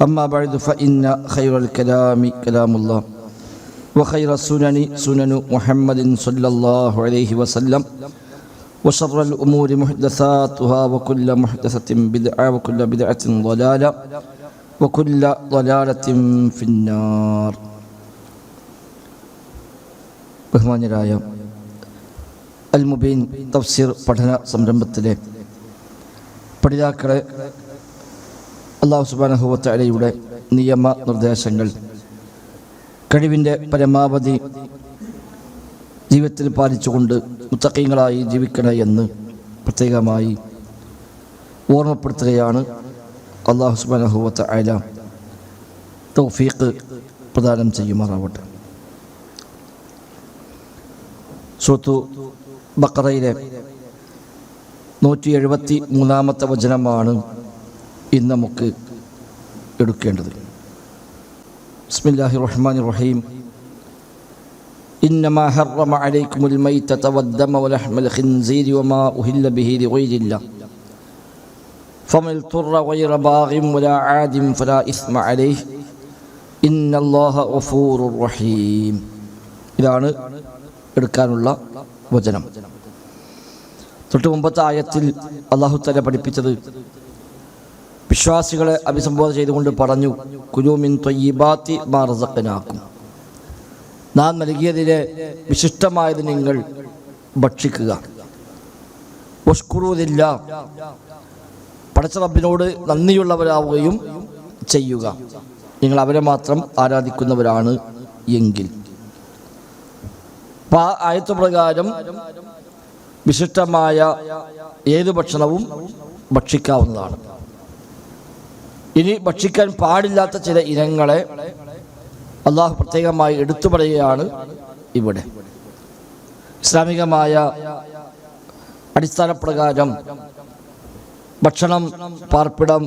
أما بعد فإن خير الكلام كلام الله وخير السنن سنن محمد صلى الله عليه وسلم وشر الأمور محدثاتها وكل محدثة بدعة وكل بدعة ضلالة وكل ضلالة في النار ബഹുമാന്യരായ അൽ മുബീൻ തഫ്സീർ പഠന സംരംഭത്തിലെ പഠിതാക്കളെ അള്ളാഹു സുബാനഹുവത്തലയുടെ നിയമ നിർദ്ദേശങ്ങൾ. കഴിവിന്റെ പരമാവധി ജീവിതത്തിൽ പാലിച്ചുകൊണ്ട് മുത്തക്കീങ്ങളായി ജീവിക്കണേ എന്ന് പ്രത്യേകമായി ഓർമ്മപ്പെടുത്തുകയാണ് അള്ളാഹു സുബാനഹുവത്ത അല തൗഫീഖ് പ്രദാനം ചെയ്യുമാറാവട്ടെ. സൂത്തു ബക്കറയിലെ നൂറ്റി എഴുപത്തി മൂന്നാമത്തെ വചനമാണ് ഇന്ന് നമുക്ക് എടുക്കേണ്ടത് ബിസ്മില്ലാഹി റഹ്മാൻ റഹീം إنما حرم عليكم الميتة والدم ولحم الخنزير وما أهل به لغير الله فمن اضطر غير باغ ولا عاد فلا إثم عليه إن الله غفور رحيم ഇതാണ് എടുക്കാനുള്ള വചനം തൊട്ട് മുമ്പത്തെ ആയത്തിൽ അള്ളാഹു തല പഠിപ്പിച്ചത് വിശ്വാസികളെ അഭിസംബോധന ചെയ്തുകൊണ്ട് പറഞ്ഞു കുരുമിൻ തൊയ്യബാത്തി മാറസക്കനാക്കും നാം നൽകിയതിലെ വിശിഷ്ടമായത് നിങ്ങൾ ഭക്ഷിക്കുക. ഒഷ്കുറുതില്ല പഠിച്ച റബ്ബിനോട് നന്ദിയുള്ളവരാവുകയും ചെയ്യുക. നിങ്ങൾ അവരെ മാത്രം ആരാധിക്കുന്നവരാണ് എങ്കിൽ. അപ്പം ആ ആയത്ത് പ്രകാരം വിശിഷ്ടമായ ഏത് ഭക്ഷണവും ഭക്ഷിക്കാവുന്നതാണ്. ഇനി ഭക്ഷിക്കാൻ പാടില്ലാത്ത ചില ഇനങ്ങളെ അള്ളാഹു പ്രത്യേകമായി എടുത്തു പറയുകയാണ് ഇവിടെ. ഇസ്ലാമികമായ അടിസ്ഥാന പ്രകാരം ഭക്ഷണം പാർപ്പിടം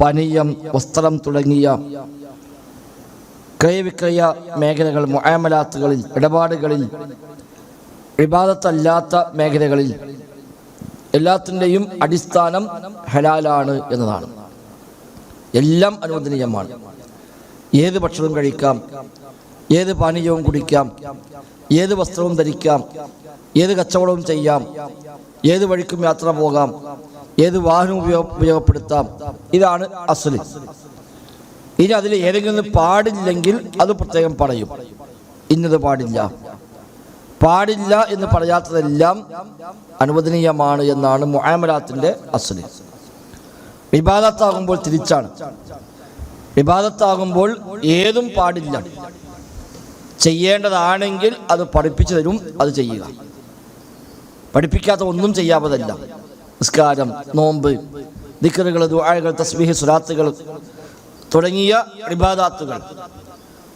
പാനീയം വസ്ത്രം തുടങ്ങിയ ക്രയവിക്രയ മേഖലകൾ മുആമലാത്തുകളിൽ ഇടപാടുകളിൽ വിവാദത്തല്ലാത്ത മേഖലകളിൽ എല്ലാത്തിന്റെയും അടിസ്ഥാനം ഹലാലാണ് എന്നതാണ്. എല്ലാം അനുവദനീയമാണ്. ഏത് ഭക്ഷണവും കഴിക്കാം. ഏത് പാനീയവും കുടിക്കാം. ഏത് വസ്ത്രവും ധരിക്കാം. ഏത് കച്ചവടവും ചെയ്യാം. ഏത് വഴിക്കും യാത്ര പോകാം. ഏത് വാഹനം ഉപയോഗ ഉപയോഗപ്പെടുത്താം. ഇതാണ് അസുലി. ഇനി അതിൽ ഏതെങ്കിലും പാടില്ലെങ്കിൽ അത് പ്രത്യേകം പറയും. ഇന്നത് പാടില്ല. പാടില്ല എന്ന് പറയാത്തതെല്ലാം അനുവദനീയമാണ് എന്നാണ് മുആമലാത്തിന്റെ അസൽ. വിവാദത്താകുമ്പോൾ തിരിച്ചാണ്. വിവാദത്താകുമ്പോൾ ഏതും പാടില്ല. ചെയ്യേണ്ടതാണെങ്കിൽ അത് പഠിപ്പിച്ചു തരും അത് ചെയ്യുക. പഠിപ്പിക്കാത്ത ഒന്നും ചെയ്യാവതല്ല. നിസ്കാരം നോമ്പ് ദിക്കറുകൾ ദുആകൾ തസ്ബീഹ് സുരാത്തുകൾ തുടങ്ങിയ ഇബാദാത്തുകൾ.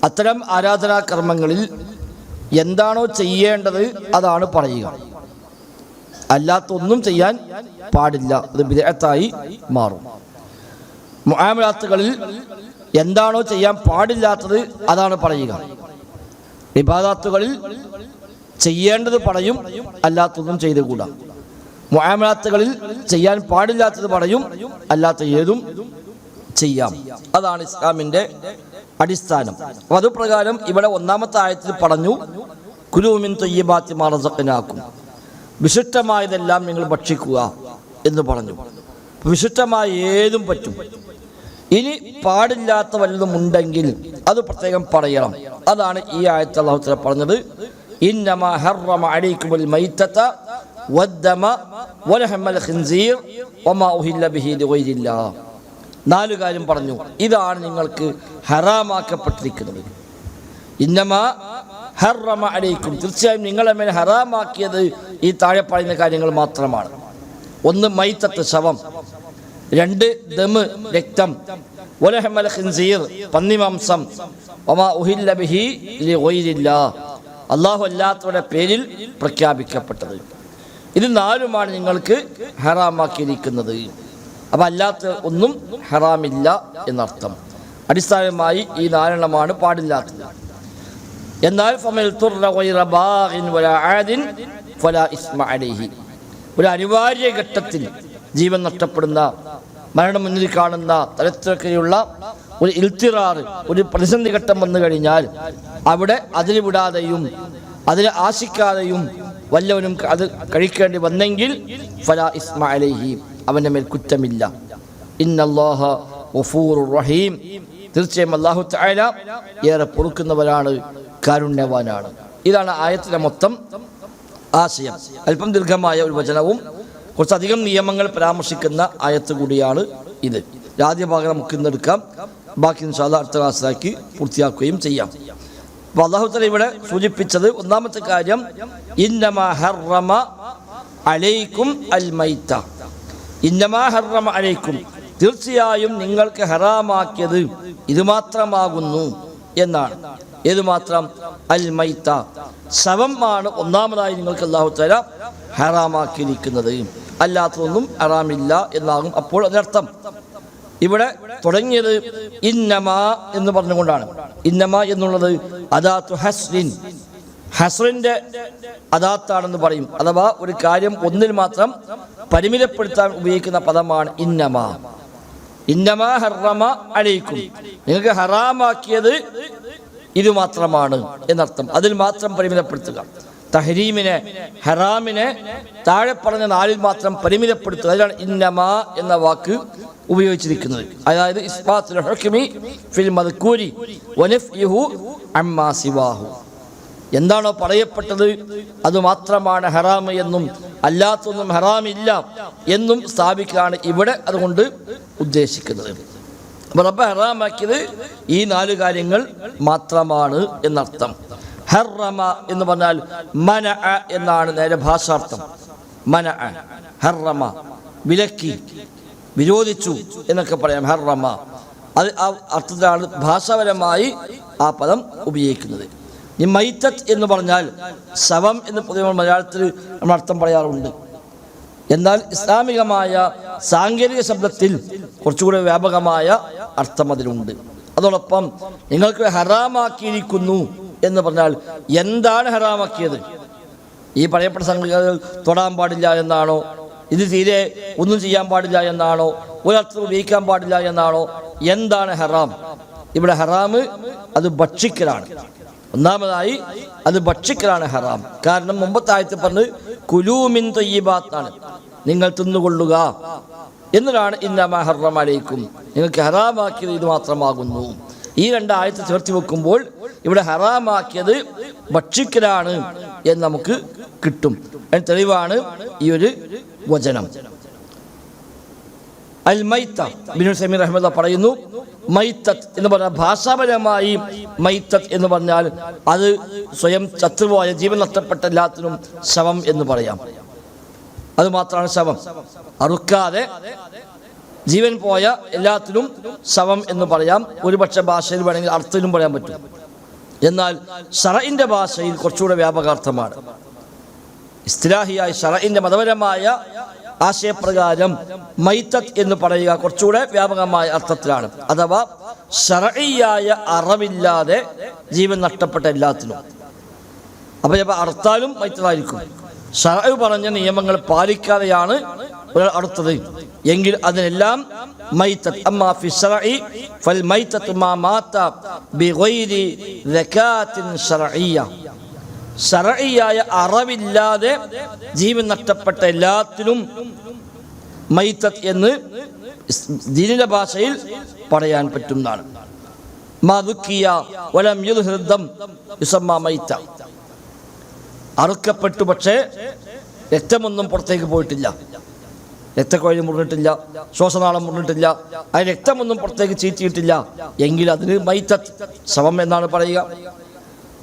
അത്തരം ആരാധനാ കർമ്മങ്ങളിൽ എന്താണോ ചെയ്യേണ്ടത് അതാണ് പറയുക. അല്ലാത്ത ഒന്നും ചെയ്യാൻ പാടില്ല. അത് വിദഗ്ധത്തായി മാറും. മുആമലാത്തുകളിൽ എന്താണോ ചെയ്യാൻ പാടില്ലാത്തത് അതാണ് പറയുക. വിവാദാത്തുകളിൽ ചെയ്യേണ്ടത് പറയും അല്ലാത്തതും ചെയ്തുകൂടാ. മുആമലാത്തുകളിൽ ചെയ്യാൻ പാടില്ലാത്തത് പറയും അല്ലാത്ത ഏതും ചെയ്യാം. അതാണ് ഇസ്ലാമിന്റെ അടിസ്ഥാനം. അതുപ്രകാരം ഇവിടെ ഒന്നാമത്തെ ആയത്തിൽ പറഞ്ഞു കുലൂമിൻ തൊയ്യബാത്തി മാറസക്കനാക്കും വിശിഷ്ടമായതെല്ലാം നിങ്ങൾ ഭക്ഷിക്കുക എന്ന് പറഞ്ഞു. വിശിഷ്ടമായ ഏതും പറ്റും. ഇനി പാടില്ലാത്ത വല്ലതും ഉണ്ടെങ്കിൽ അത് പ്രത്യേകം പറയണം. അതാണ് ഈ ആയത്ത് അള്ളാഹുത്തല പറഞ്ഞത്. ഇന്നമ ഹർറമ അലൈക്കുമുൽ മൈത്തത്ത വദ്ദമ വലഹമൽ ഖിൻസീർ വമാ ഉഹില്ല ബിഹി ലിഗൈരില്ലാഹ് നാല് കാര്യം പറഞ്ഞു. ഇതാണ് നിങ്ങൾക്ക് ഹറാമാക്കപ്പെട്ടിരിക്കുന്നത്. ഇന്നമാ ഹറമ അലൈക്കും. തീർച്ചയായും നിങ്ങളെ മേൽ ഹറാമാക്കിയത് ഈ താഴെ പറയുന്ന കാര്യങ്ങൾ മാത്രമാണ്. ഒന്ന് മൈത്തത്ത് ശവം. രണ്ട് ദമ് രക്തം. ഖിൻസീർ പന്നിമാംസം. ഉഹില്ല ബിഹി അള്ളാഹു അല്ലാത്തവരുടെ പേരിൽ പ്രഖ്യാപിക്കപ്പെട്ടത്. ഇത് നാലുമാണ് നിങ്ങൾക്ക് ഹറാമാക്കിയിരിക്കുന്നത്. അപ്പം അല്ലാത്ത ഒന്നും ഹറാമില്ല എന്നർത്ഥം. അടിസ്ഥാനമായി ഈ നാലെണ്ണമാണ് പാടില്ലാത്തത്. എന്നാൽ ഫമിൽ ഒരു അനിവാര്യ ഘട്ടത്തിൽ ജീവൻ നഷ്ടപ്പെടുന്ന മരണം മുന്നിൽ കാണുന്ന തലത്തിലൊക്കെയുള്ള ഒരു ഇൽത്തിറാറ് ഒരു പ്രതിസന്ധി ഘട്ടം വന്നു കഴിഞ്ഞാൽ അവിടെ അതിൽ വിടാതെയും അതിനെ ആശിക്കാതെയും വല്ലവനും അത് കഴിക്കേണ്ടി വന്നെങ്കിൽ ഫല ഇസ്മ അവന്റെ മേൽ കുറ്റമില്ല. ഇന്നല്ലാഹ റഹീം. തീർച്ചയായും അള്ളാഹു തആല ഏറെ പൊറുക്കുന്നവരാണ്. കാരുണ്യവാനാണ്. ഇതാണ് ആയത്തിലെ മൊത്തം ആശയം. അല്പം ദീർഘമായ ഒരു വചനവും കുറച്ചധികം നിയമങ്ങൾ പരാമർശിക്കുന്ന ആയത്ത് കൂടിയാണ് ഇത്. ആദ്യ ഭാഗം നമുക്ക് ഇന്ന് എടുക്കാം. ബാക്കി ഇൻഷാല്ല അടുത്ത ക്ലാസ്സിലാക്കി പൂർത്തിയാക്കുകയും ചെയ്യാം. അപ്പോൾ അള്ളാഹുത്തല തല ഇവിടെ സൂചിപ്പിച്ചത് ഒന്നാമത്തെ കാര്യം ഇന്നമ ഹർറമ അലൈക്കും അൽ മൈത്ത ഇന്നമ ഹർറമ അലൈക്കും. തീർച്ചയായും നിങ്ങൾക്ക് ഹറാമാക്കിയത് ഇത് മാത്രമാകുന്നു എന്നാണ്. ഏത് മാത്രം അൽ മൈത്ത ശവം ആണ് ഒന്നാമതായി നിങ്ങൾക്ക് അള്ളാഹു തല ഹറാമാക്കിയിരിക്കുന്നത്. അല്ലാത്തതൊന്നും ഹറാമില്ല എന്നാകും അപ്പോൾ അതിനർത്ഥം. ഇവിടെ തുടങ്ങിയത് ഇന്നമ എന്ന് പറഞ്ഞുകൊണ്ടാണ്. ഇന്നമ എന്നുള്ളത് അദാത്തു ഹസ്രിൻ. ഹസ്രിന്റെ അദാത്താണെന്ന് പറയും. അഥവാ ഒരു കാര്യം ഒന്നിൽ മാത്രം പരിമിതപ്പെടുത്താൻ ഉപയോഗിക്കുന്ന പദമാണ് ഇന്നമ. ഇന്നമ ഹറമ അലയിക്കും നിങ്ങൾക്ക് ഹറാമാക്കിയത് ഇത് മാത്രമാണ് എന്നർത്ഥം. അതിൽ മാത്രം പരിമിതപ്പെടുത്തുക. തഹരീമിനെ ഹറാമിനെ താഴെ പറഞ്ഞ നാലിൽ മാത്രം പരിമിതപ്പെടുത്തുക. അതിലാണ് ഇന്നമ എന്ന വാക്ക് ഉപയോഗിച്ചിരിക്കുന്നത്. അതായത് ഇസ്ബാത്തുൽ ഹുക്മി ഫിൽ അമ്മാ സിവാഹു. എന്താണോ പറയപ്പെട്ടത്? അത് മാത്രമാണ് ഹറാം എന്നും അല്ലാത്തൊന്നും ഹറാമില്ല എന്നും സ്ഥാപിക്കുകയാണ് ഇവിടെ അതുകൊണ്ട് ഉദ്ദേശിക്കുന്നത്. അപ്പൊ റബ്ബ് ഹറാമാക്കിയത് ഈ നാല് കാര്യങ്ങൾ മാത്രമാണ് എന്നർത്ഥം. ഹർറമ എന്ന് പറഞ്ഞാൽ മന എന്നാണ് നേരെ ഭാഷാർത്ഥം. മന ഹർറമ വിലക്കി വിരോധിച്ചു എന്നൊക്കെ പറയാം ഹർറമ. അത് ആ അർത്ഥത്തിലാണ് ഭാഷാപരമായി ആ പദം ഉപയോഗിക്കുന്നത്. ഈ മൈത്തത്ത് എന്ന് പറഞ്ഞാൽ ശവം എന്ന് പൊതുവെ മലയാളത്തിൽ നമ്മൾ അർത്ഥം പറയാറുണ്ട്. എന്നാൽ ഇസ്ലാമികമായ സാങ്കേതിക ശബ്ദത്തിൽ കുറച്ചുകൂടെ വ്യാപകമായ അർത്ഥം അതിലുണ്ട് അതോടൊപ്പം നിങ്ങൾക്ക് ഹറാമാക്കിയിരിക്കുന്നു എന്ന് പറഞ്ഞാൽ എന്താണ് ഹറാമാക്കിയത്? ഈ പറയപ്പെട്ട സംഗതികൾ തൊടാൻ പാടില്ല എന്നാണോ? ഇത് തീരെ ഒന്നും ചെയ്യാൻ പാടില്ല എന്നാണോ? ഒരർത്ഥം ഉപയോഗിക്കാൻ പാടില്ല എന്നാണോ? എന്താണ് ഹറാം? ഇവിടെ ഹറാമ് അത് ഭക്ഷിക്കലാണ്. ഒന്നാമതായി അത് ഭക്ഷിക്കലാണ് ഹറാം. കാരണം മുമ്പത്തെ ആയത്തിൽ പറഞ്ഞ് കുലൂമിൻ തൊയ്യബാത്താണ്. നിങ്ങൾ തിന്നുകൊള്ളുക. എന്നതാണ് ഇന്നമ ഹറം അലൈക്കും. നിങ്ങൾക്ക് ഹറാമാക്കിയത് ഇത് മാത്രമാകുന്നു. ഈ രണ്ട് ആയത്ത് ചേർത്ത് വെക്കുമ്പോൾ ഇവിടെ ഹറാമാക്കിയത് ഭക്ഷിക്കലാണ് എന്ന് നമുക്ക് കിട്ടും. അതിന് തെളിവാണ് ഈ ഒരു വചനം. അൽ മൈത്ത ബിനു സമീർ അഹമ്മദ പറയുന്നു മൈത്തത്ത് എന്ന് പറഞ്ഞാൽ ഭാഷാപരമായി മൈത്തത്ത് എന്ന് പറഞ്ഞാൽ അത് സ്വയം ചത്തുപോയ ജീവൻ നഷ്ടപ്പെട്ട എല്ലാത്തിനും ശവം എന്ന് പറയാം. അത് മാത്രമാണ് ശവം. അറുക്കാതെ ജീവൻ പോയ എല്ലാത്തിലും ശവം എന്ന് പറയാം. ഒരുപക്ഷെ ഭാഷയിൽ വേണമെങ്കിൽ അർത്ഥത്തിലും പറയാൻ പറ്റും. എന്നാൽ ഷറയിന്റെ ഭാഷയിൽ കുറച്ചുകൂടെ വ്യാപകാർത്ഥമാണ്. ഇസ്തിലാഹിയായ ഷറയിന്റെ മതപരമായ ആശയപ്രകാരം മൈത്തത്ത് എന്ന് പറയുക കുറച്ചുകൂടെ വ്യാപകമായ അർത്ഥത്തിലാണ്. അഥവാ ഷറയിയായ അറവില്ലാതെ ജീവൻ നഷ്ടപ്പെട്ട എല്ലാത്തിനും. അപ്പോൾ ചിലപ്പോൾ അർത്ഥാലും മൈത്തതായിരിക്കും ഷറ പറഞ്ഞ നിയമങ്ങൾ പാലിക്കാതെയാണ് ഒരാൾ അടുത്തത്. എങ്കിൽ അതിനെല്ലാം മൈത്തത്ത് അമ്മാ ഫി ശറഇ ഫൽ മൈത്തത്ത് മാ മാത ബിഗൈരി ദകാത്തിൻ ശറഇയ്യ ശറഇയായ അറവില്ലാതെ ജീവൻ നഷ്ടപ്പെട്ട എല്ലാത്തിനും മൈത്തത്ത് എന്ന് ദീനിന്റെ ഭാഷയിൽ പറയാൻ പറ്റുന്നതാണ്. മതുക്കിയ വലം യുദ്ധം യുസമ്മ മൈത്ത അറുക്കപ്പെട്ടു പക്ഷേ രക്തമൊന്നും പുറത്തേക്ക് പോയിട്ടില്ല. രക്തക്കൊഴി മുറിഞ്ഞിട്ടില്ല ശ്വാസനാളം മുറിഞ്ഞിട്ടില്ല ആ രക്തമൊന്നും പുറത്തേക്ക് ചീറ്റിയിട്ടില്ല. എങ്കിൽ അതിന് മൈത്തത്ത് ശവം എന്നാണ് പറയുക.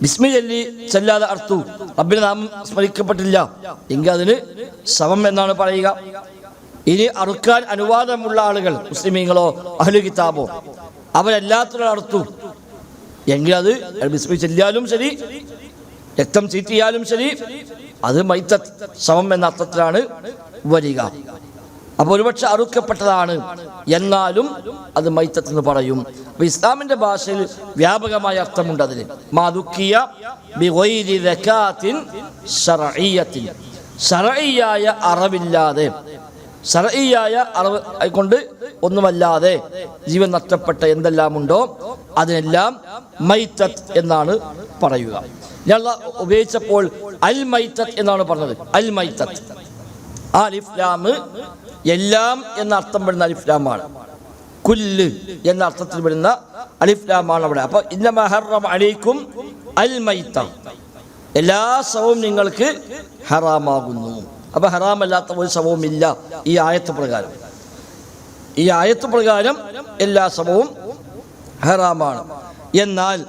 ബിസ്മി ചൊല്ലി ചെല്ലാതെ അർത്തു റബ്ബിന് നാമം സ്മരിക്കപ്പെട്ടില്ല. എങ്കിൽ അതിന് ശവം എന്നാണ് പറയുക. ഇനി അറുക്കാൻ അനുവാദമുള്ള ആളുകൾ മുസ്ലിമീങ്ങളോ അഹ്ലു കിതാബോ അവരെല്ലാത്തിനും അർത്തു എങ്കിൽ അത് ബിസ്മി ചെല്ലിയാലും ശരി രക്തം ചീറ്റിയാലും ശരി അത് മൈത്ത സമം എന്ന അർത്ഥത്തിലാണ് വരിക. അപ്പോൾ ഒരുപക്ഷെ അറുക്കപ്പെട്ടതാണ്. എന്നാലും അത് മൈത്തെന്ന് പറയും. അപ്പൊ ഇസ്ലാമിന്റെ ഭാഷയിൽ വ്യാപകമായ അർത്ഥമുണ്ട് അതിന്. മാതുക്കിയ ബിഗൈരി ദക്കാത്തിൻ ശർഈയത്തിൻ. ശർഈയായ അറവില്ലാതെ ശർഈയായ അറവ് കൊണ്ട് ഒന്നുമല്ലാതെ ജീവൻ നഷ്ടപ്പെട്ട എന്തെല്ലാം ഉണ്ടോ അതിനെല്ലാം മൈത്തത്ത് എന്നാണ് പറയുക. ഞങ്ങൾ ഉപയോഗിച്ചപ്പോൾ അൽ മൈത്തത്ത് എന്നാണ് പറഞ്ഞത്. അൽ മൈത്തത്ത് ആ അലിഫ്ലാം എല്ലാം എന്ന അർത്ഥം വരുന്ന അലിഫ്ലാമാണ് കുല്ല് എന്ന അർത്ഥത്തിൽ വരുന്ന അലിഫ്ലാമാണ് അവിടെ. അപ്പൊ ഇന്ന മഹറം അലൈക്കും അൽ മൈത്ത എല്ലാ ശവവും നിങ്ങൾക്ക് ഹറാമാകുന്നു. അപ്പൊ ഹറാമല്ലാത്ത ഒരു ശവവും ഇല്ല ഈ ആയത്ത് പ്രകാരം. ഈ ആയത്ത് പ്രകാരം എല്ലാ ശവവും ഹറാമാണ്. എന്നാൽ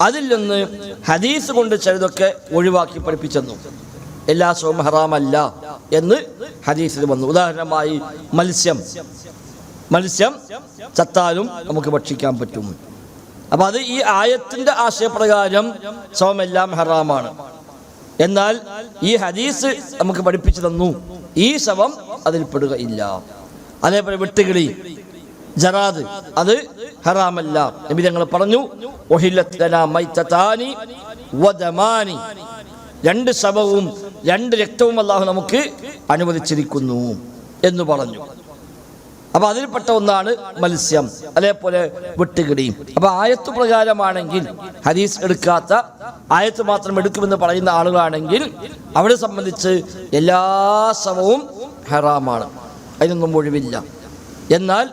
അതിൽ നിന്ന് ഹദീസ് കൊണ്ട് ചിലതൊക്കെ ഒഴിവാക്കി പഠിപ്പിച്ചെന്നു. എല്ലാ ശവവും ഹറാമല്ല എന്ന് ഹദീസിൽ വന്നു. ഉദാഹരണമായി മത്സ്യം. മത്സ്യം ചത്താലും നമുക്ക് ഭക്ഷിക്കാൻ പറ്റും. അപ്പൊ അത് ഈ ആയത്തിന്റെ ആശയപ്രകാരം സോമെല്ലാം ഹറാമാണ്. എന്നാൽ ഈ ഹദീസ് നമുക്ക് പഠിപ്പിച്ചു തന്നു. ഈ ശവം അതിൽ പെടുകയില്ല അതേപോലെ വെട്ടുകിളി. ജറാദ് അത് ഹറാമല്ല. നബി ഞങ്ങൾ പറഞ്ഞു രണ്ട് ശവവും രണ്ട് രക്തവും അള്ളാഹു നമുക്ക് അനുവദിച്ചിരിക്കുന്നു എന്ന് പറഞ്ഞു. അപ്പൊ അതിൽപ്പെട്ട ഒന്നാണ് മത്സ്യം അതേപോലെ വെട്ടുകിടിയും അപ്പൊ ആയത്ത് പ്രകാരമാണെങ്കിൽ ഹദീസ് എടുക്കാത്ത ആയത്ത് മാത്രം എടുക്കുമെന്ന് പറയുന്ന ആളുകളാണെങ്കിൽ അവരെ സംബന്ധിച്ച് എല്ലാ ശവവും ഹറാമാണ്. അതിനൊന്നും ഒഴിവില്ല. എന്നാൽ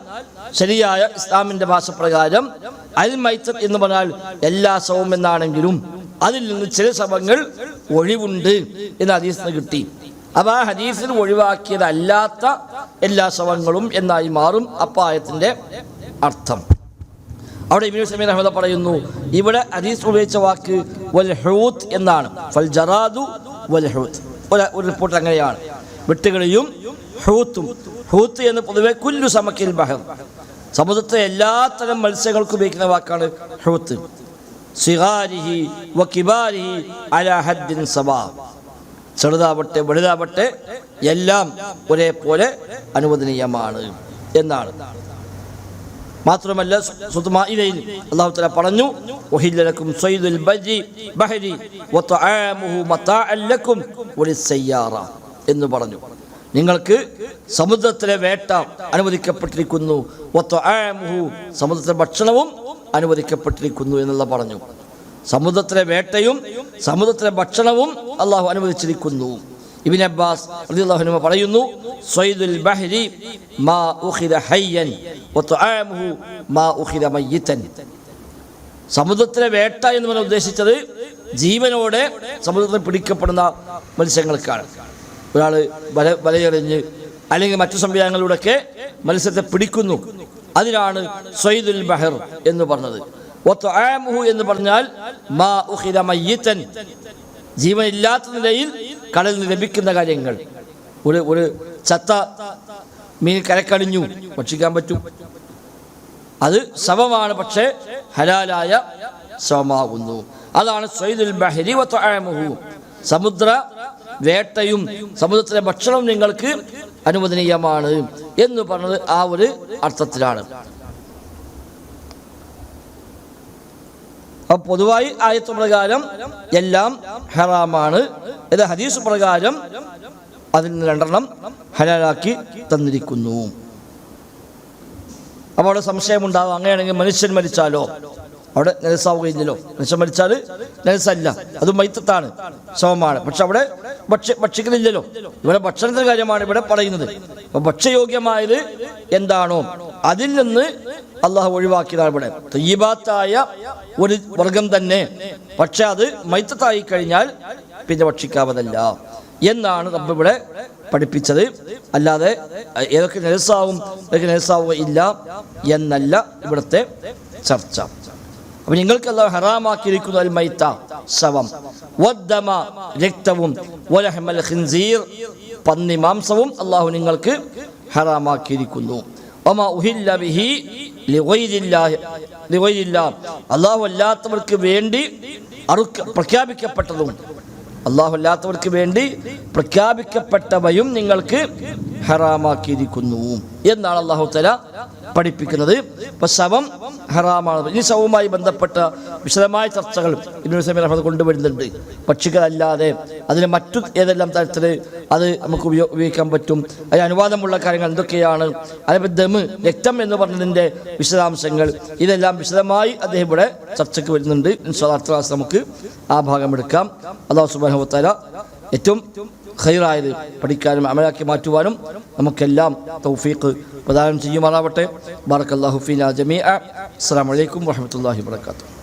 ശരിയായ ഇസ്ലാമിന്റെ ഭാഷപ്രകാരം അൽ മൈത്തത്ത് എന്ന് പറഞ്ഞാൽ എല്ലാ സവും എന്നാണെങ്കിലും അതിൽ നിന്ന് ചില ശവങ്ങൾ ഒഴിവുണ്ട് എന്ന് ഹദീസിന് കിട്ടി. അപ്പൊ ആ ഹദീസിൽ ഒഴിവാക്കിയതല്ലാത്ത എല്ലാ ശവങ്ങളും എന്നായി മാറും അപ്പായത്തിന്റെ അർത്ഥം. അവിടെ ഇബിനു സമീർ അഹമ്മദ പറയുന്നു ഇവിടെ ഹദീസ് ഉപയോഗിച്ച വാക്ക് വൽ എന്നാണ്. ഫൽ ജറാദു വൽ ഒരു റിപ്പോർട്ട് അങ്ങനെയാണ്. വെട്ടുകളിയും ഹൂത്തും. ഹൂത്ത് എന്ന് പൊതുവെ കുല്ലു സമക്കിൽ ബഹർ. സമുദ്രത്തെ എല്ലാത്തരം മത്സ്യങ്ങൾക്കും ഉപയോഗിക്കുന്ന വാക്കാണ് ഹൂത്ത്. സിഹാരിഹി വക്കിബാരിഹി അലഹദ്ദിൻ സബാ ചെറുതാവട്ടെ വലുതാവട്ടെ എല്ലാം ഒരേപോലെ അനുവദനീയമാണ് എന്നാണ്. മാത്രമല്ല സുതുമായിലയിൽ അള്ളാഹു തആല പറഞ്ഞു വഹില്ലലക്കും സയ്യിദുൽ ബരി ബഹരി വതആമുഹു മതാഅല്ലക്കും എന്ന് പറഞ്ഞു. നിങ്ങൾക്ക് സമുദ്രത്തിലെ വേട്ട അനുവദിക്കപ്പെട്ടിരിക്കുന്നു. സമുദ്രത്തിലെ ഭക്ഷണവും അനുവദിക്കപ്പെട്ടിരിക്കുന്നു എന്നുള്ള പറഞ്ഞു. സമുദ്രത്തിലെ വേട്ടയും സമുദ്രത്തിലെ ഭക്ഷണവും അള്ളാഹു അനുവദിച്ചിരിക്കുന്നു. ഇബിൻ അബ്ബാസ് പറയുന്നു സമുദ്രത്തിലെ വേട്ട എന്ന് പറഞ്ഞ ഉദ്ദേശിച്ചത് ജീവനോടെ സമുദ്രത്തിൽ പിടിക്കപ്പെടുന്ന മത്സ്യങ്ങൾക്കാണ്. ഒരാൾ വല വലയെറിഞ്ഞ് അല്ലെങ്കിൽ മറ്റു സംവിധാനങ്ങളിലൂടെയൊക്കെ മത്സ്യത്തെ പിടിക്കുന്നു. അതിനാണ് സൈദുൽ ബഹർ എന്ന് പറഞ്ഞത്. എന്ന് പറഞ്ഞാൽ മാ ഉഹിദ മയ്യിതൻ. ജീവനില്ലാത്ത നിലയിൽ കടലിൽ നിന്ന് ലഭിക്കുന്ന കാര്യങ്ങൾ. ഒരു ഒരു ചത്ത മീൻ കരക്കടിഞ്ഞു. ഭക്ഷിക്കാൻ പറ്റും. അത് ശവമാണ് പക്ഷേ ഹലാലായ ശവമാകുന്നു അതാണ് സൈദുൽ ബഹരി സമുദ്ര വേട്ടയും സമുദ്രത്തിലെ ഭക്ഷണവും നിങ്ങൾക്ക് അനുവദനീയമാണ് എന്ന് പറഞ്ഞത് ആ ഒരു അർത്ഥത്തിലാണ്. അപ്പൊ പൊതുവായി ആയത്ത് പ്രകാരം എല്ലാം ഹറാമാണ്. ഇത് ഹദീസ് പ്രകാരം അതിൽ നിന്ന് രണ്ടെണ്ണം ഹലാലാക്കി തന്നിരിക്കുന്നു. അപ്പോൾ സംശയമുണ്ടാവും അങ്ങനെയാണെങ്കിൽ മനുഷ്യൻ മരിച്ചാലോ? അവിടെ നെൽസാവുകയില്ലല്ലോ മനുഷ്യൻ മരിച്ചാൽ നെൽസല്ല അത് മൈത്തത്താണ് ശവമാണ്. പക്ഷെ അവിടെ ഭക്ഷ്യ ഭക്ഷിക്കുന്നില്ലല്ലോ. ഇവിടെ ഭക്ഷണത്തിന്റെ കാര്യമാണ് ഇവിടെ പറയുന്നത്. അപ്പൊ ഭക്ഷ്യയോഗ്യമായത് എന്താണോ അതിൽ നിന്ന് അള്ളാഹു ഒഴിവാക്കിയതാണ് ഇവിടെ. തയ്യബാത്തായ ഒരു വർഗം തന്നെ. പക്ഷെ അത് മൈത്തത്തായി കഴിഞ്ഞാൽ പിന്നെ ഭക്ഷിക്കാവതല്ല. എന്നാണ് റബ്ബ് ഇവിടെ പഠിപ്പിച്ചത്. അല്ലാതെ ഏതൊക്കെ നെൽസാവും ഏതൊക്കെ നെൽസാവുക ഇല്ല എന്നല്ല ഇവിടുത്തെ ചർച്ച. അപ്പൊ നിങ്ങൾക്ക് അല്ല ഹറാമാക്കിയിരിക്കുന്നു അൽ മൈത്ത ശവം. വദ്ദമ രക്തവും ഖിൻസീർ പന്നി മാംസവും അള്ളാഹു നിങ്ങൾക്ക് ഹറാമാക്കിയിരിക്കുന്നു. ഒമ ഉഹില്ല ബിഹി. അള്ളാഹു അല്ലാത്തവർക്ക് വേണ്ടി അറുക്ക പ്രഖ്യാപിക്കപ്പെട്ടതും അള്ളാഹു അല്ലാത്തവർക്ക് വേണ്ടി പ്രഖ്യാപിക്കപ്പെട്ടവയും നിങ്ങൾക്ക് ഹറാമാക്കിയിരിക്കുന്നു എന്നാണ് അള്ളാഹു തല പഠിപ്പിക്കുന്നത്. ഇപ്പൊ ശവം ഹറാമാണ്. ഈ ശവവുമായി ബന്ധപ്പെട്ട വിശദമായ ചർച്ചകൾ ഇബ്നു സമീർ അഹമ്മദ് കൊണ്ടുവരുന്നുണ്ട്. പക്ഷികളല്ലാതെ അതിന് മറ്റു ഏതെല്ലാം തരത്തിൽ അത് നമുക്ക് ഉപയോ- ഉപയോഗിക്കാൻ പറ്റും. അതിന് അനുവാദമുള്ള കാര്യങ്ങൾ എന്തൊക്കെയാണ്? അതേപോലെ ദമ് രക്തം എന്ന് പറഞ്ഞതിന്റെ വിശദാംശങ്ങൾ. ഇതെല്ലാം വിശദമായി അദ്ദേഹം ഇവിടെ ചർച്ചയ്ക്ക് വരുന്നുണ്ട്. ക്ലാസ് നമുക്ക് ആ ഭാഗം എടുക്കാം. അള്ളാഹു സുബാനുവത്താല ഏറ്റവും ഖൈറായത് പഠിക്കാനും അമലാക്കി മാറ്റുവാനും നമുക്കെല്ലാം തൗഫീഖ് പ്രദാനം ചെയ്യുമാറാവട്ടെ. ബാറക്കല്ലാഹുഫീൻ ജമീഅ. അസ്സലാമു അലൈക്കും വറഹ്മത്തുള്ളാഹി വബറകാതുഹു.